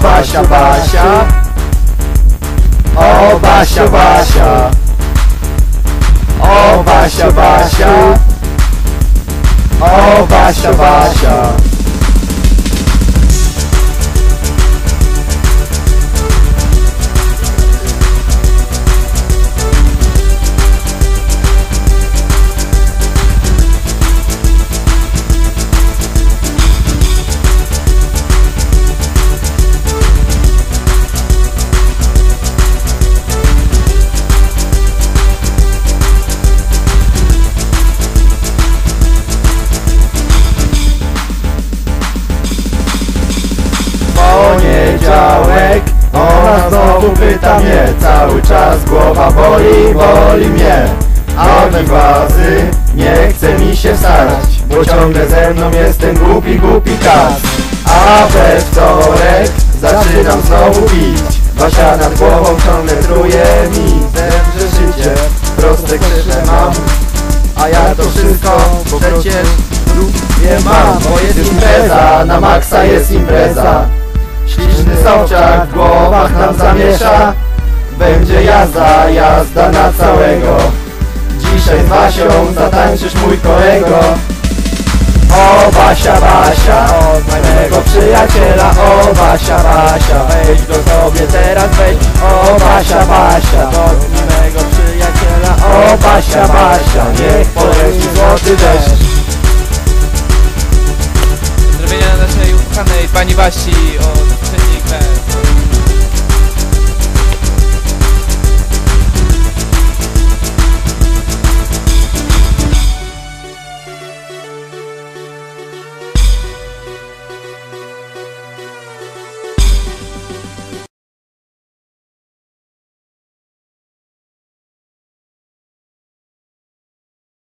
Basia O Basia, Basia O Basia, Basia O Basia, Basia pyta mnie Cały czas głowa boli, boli mnie. A we wazy nie chce mi się wstać Bo ciągle ze mną jest ten głupi, głupi kas A we wtorek zaczynam znowu pić Basia nad głową ciągle truje mi. Zemrze życie, proste krzyże mam A ja to wszystko, bo przecież nie mam. Bo jest impreza, na maksa jest impreza Soczak w głowach nam zamiesza. Będzie jazda, jazda na całego. Dzisiaj z Basią zatańczysz mój kolego. O Basia, Basia, od mojego przyjaciela. O Basia, Basia, weź go sobie teraz weź O Basia, Basia, od mojego przyjaciela. O Basia, Basia, niech poleci złoty deszcz. Zrobienia naszej ukochanej pani Basi od